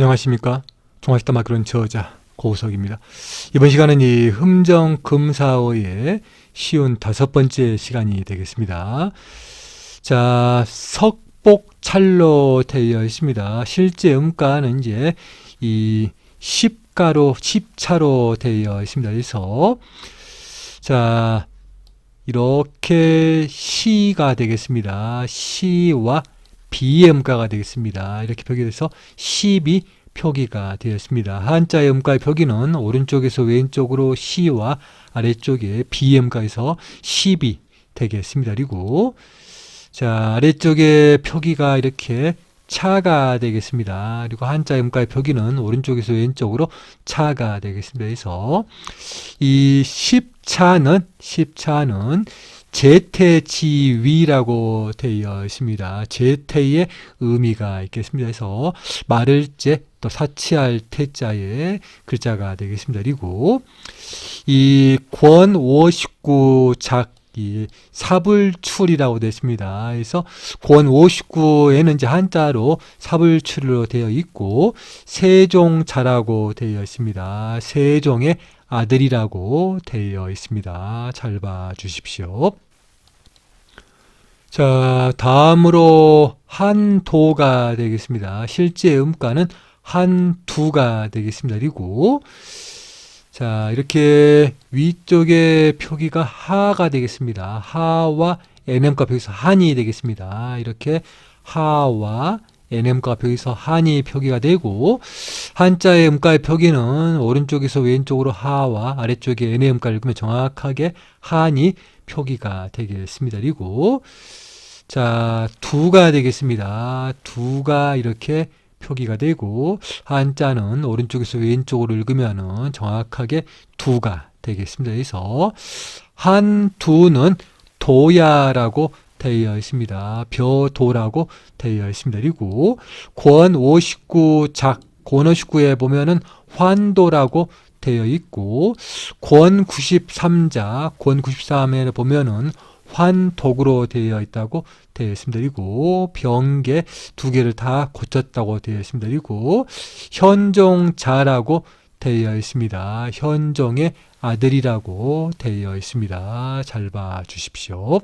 안녕하십니까. 종합식당 마크론 저자 고우석입니다. 이번 시간은 이 흠정 금사어의 쉬운 다섯 번째 시간이 되겠습니다. 자, 석복찰로 되어 있습니다. 실제 음가는 이제 이 십가로, 십차로 되어 있습니다. 그래서 자, 이렇게 시가 되겠습니다. 시와 비의 음가가 되겠습니다. 이렇게 표기돼서 10이 표기가 되었습니다. 한자의 음가의 표기는 오른쪽에서 왼쪽으로 시와 아래쪽에 비의 음가에서 10이 되겠습니다. 그리고 자 아래쪽에 표기가 이렇게 차가 되겠습니다. 그리고 한자의 음가의 표기는 오른쪽에서 왼쪽으로 차가 되겠습니다. 그래서 이 십차는 십차는 제태지위라고 되어 있습니다. 제태의 의미가 있겠습니다. 그래서 말을 제, 또 사치할 태자의 글자가 되겠습니다. 그리고 이 권오십구 작, 이 사불출이라고 되어 있습니다. 그래서 권 59에는 이제 한자로 사불출로 되어 있고 세종자라고 되어 있습니다. 세종의 아들이라고 되어 있습니다. 잘 봐 주십시오. 자, 다음으로 한도가 되겠습니다. 실제 음가는 한두가 되겠습니다. 그리고 자, 이렇게 위쪽에 표기가 하가 되겠습니다. 하와 nm과 표기서 한이 되겠습니다. 이렇게 하와 nm과 표기서 한이 표기가 되고 한자의 음가의 표기는 오른쪽에서 왼쪽으로 하와 아래쪽에 음가를 읽으면 정확하게 한이 표기가 되겠습니다. 그리고 자 두가 되겠습니다. 두가 이렇게 표기가 되고 한자는 오른쪽에서 왼쪽으로 읽으면은 정확하게 두가 되겠습니다. 그래서 한두는 도야라고 되어 있습니다. 벼도라고 되어 있습니다. 그리고 권 59작 권 59에 보면은 환도라고 되어 있고 권 93자 권 93에 보면은 환독으로 되어 있다고 되어 있습니다. 그리고 병계 두 개를 다 고쳤다고 되어 있습니다. 그리고 현종자라고 되어 있습니다. 현종의 아들이라고 되어 있습니다. 잘 봐 주십시오.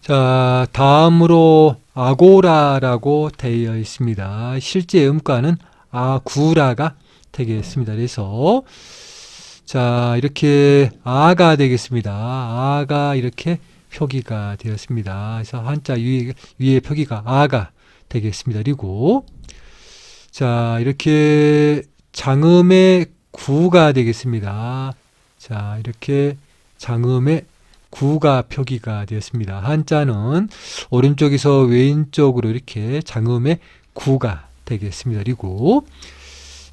자, 다음으로 아고라라고 되어 있습니다. 실제 음가는 아구라가 되겠습니다. 그래서 자, 이렇게 아가 되겠습니다. 아가 이렇게 표기가 되었습니다. 그래서 한자 위에, 위에 표기가 아가 되겠습니다. 그리고 자, 이렇게 장음의 구가 되겠습니다. 자, 이렇게 장음의 구가 표기가 되었습니다. 한자는 오른쪽에서 왼쪽으로 이렇게 장음의 구가 되겠습니다. 그리고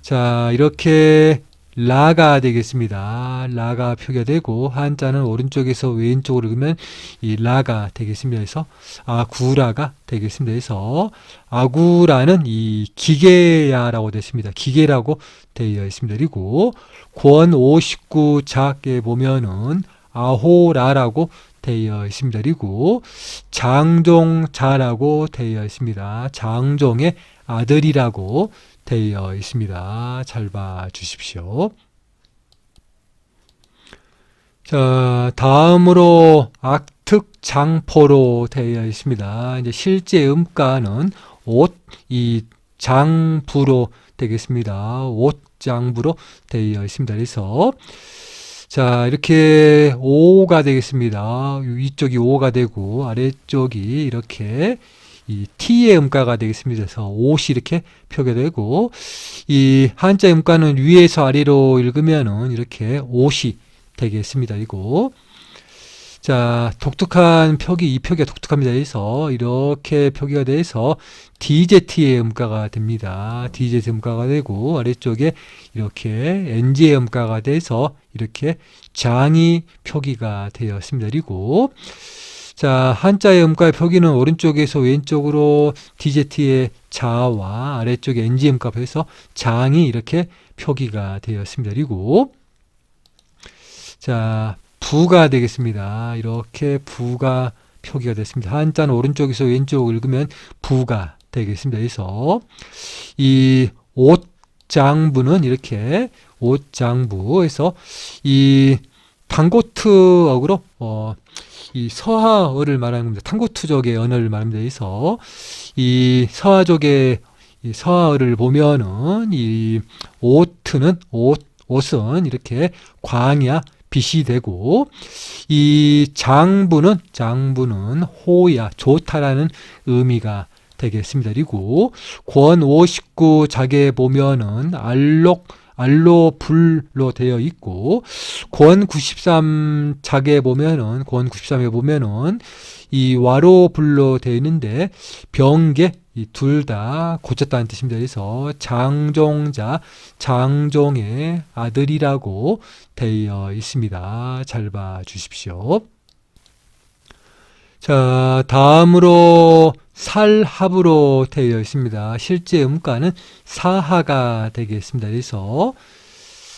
자, 이렇게 라가 되겠습니다. 라가 표기가 되고 한자는 오른쪽에서 왼쪽으로 그러면 이 라가 되겠습니다. 그래서 아구라가 되겠습니다. 그래서 아구라는 이 기계야라고 됐습니다. 기계라고 되어 있습니다. 그리고 권 59작에 보면은 아호라라고 되어 있습니다. 그리고 장종자라고 되어 있습니다. 장종의 아들이라고 되어 있습니다. 잘 봐 주십시오. 자, 다음으로 악특장포로 되어 있습니다. 이제 실제 음가는 옷, 이 장부로 되겠습니다. 옷장부로 되어 있습니다. 그래서 자, 이렇게 5가 되겠습니다. 위쪽이 5가 되고 아래쪽이 이렇게 이 T의 음가가 되겠습니다. 그래서 옷이 이렇게 표기되고 이 한자 음가는 위에서 아래로 읽으면은 이렇게 옷이 되겠습니다. 이고 자, 독특한 표기, 이 표기가 독특합니다. 그래서 이렇게 표기가 돼서 DZ의 음가가 됩니다. DZ 음가가 되고 아래쪽에 이렇게 NG의 음가가 돼서 이렇게 장이 표기가 되었습니다. 그리고 자, 한자의 음가의 표기는 오른쪽에서 왼쪽으로 DZ의 자와 아래쪽에 NG 음가 해서 장이 이렇게 표기가 되었습니다. 그리고 자, 부가 되겠습니다. 이렇게 부가 표기가 됐습니다. 한자는 오른쪽에서 왼쪽 읽으면 부가 되겠습니다. 그래서 이 옷장부는 이렇게 옷장부에서 이 tan고트어로 어, 이 서하어를 말하는 겁니다. tan고트족의 언어를 말합니다. 그래서 이 서하족의 이 서하어를 보면은 이 오트는 옷 옷은 이렇게 광야 빛이 되고 이 장부는 장부는 호야 좋다라는 의미가 되겠습니다. 그리고 권 59 자계에 보면은 알록 알로 불로 되어 있고 권 93 자계에 보면은 권 93에 보면은 이 와로 불로 되어 있는데 병계 이 둘 다 고쳤다는 뜻입니다. 그래서 장종자 장종의 아들이라고 되어 있습니다. 잘 봐 주십시오. 자, 다음으로 살합으로 되어 있습니다. 실제 음가는 사하가 되겠습니다. 그래서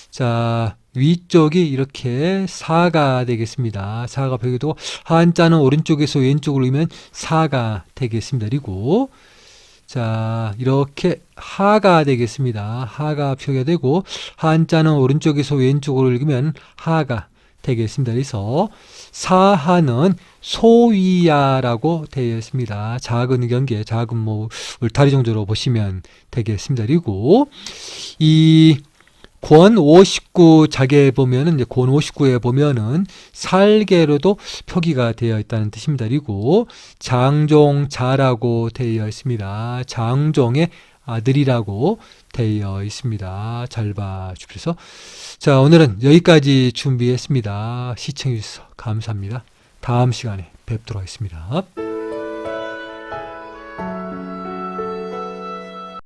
자, 위쪽이 이렇게 사가 되겠습니다. 사가 벽에도 한자는 오른쪽에서 왼쪽으로 이면 사가 되겠습니다. 그리고 자, 이렇게 하가 되겠습니다. 하가 표기가 되고 한자는 오른쪽에서 왼쪽으로 읽으면 하가 되겠습니다. 그래서 사하는 소위야라고 되어 있습니다. 작은 경계, 작은 뭐 울타리 정도로 보시면 되겠습니다. 그리고 이 권 59 자계에 보면은 이제 권 59에 보면은 살계로도 표기가 되어 있다는 뜻입니다. 그리고 장종자라고 되어 있습니다. 장종의 아들이라고 되어 있습니다. 잘 봐 주십시오. 자, 오늘은 여기까지 준비했습니다. 시청해 주셔서 감사합니다. 다음 시간에 뵙도록 하겠습니다.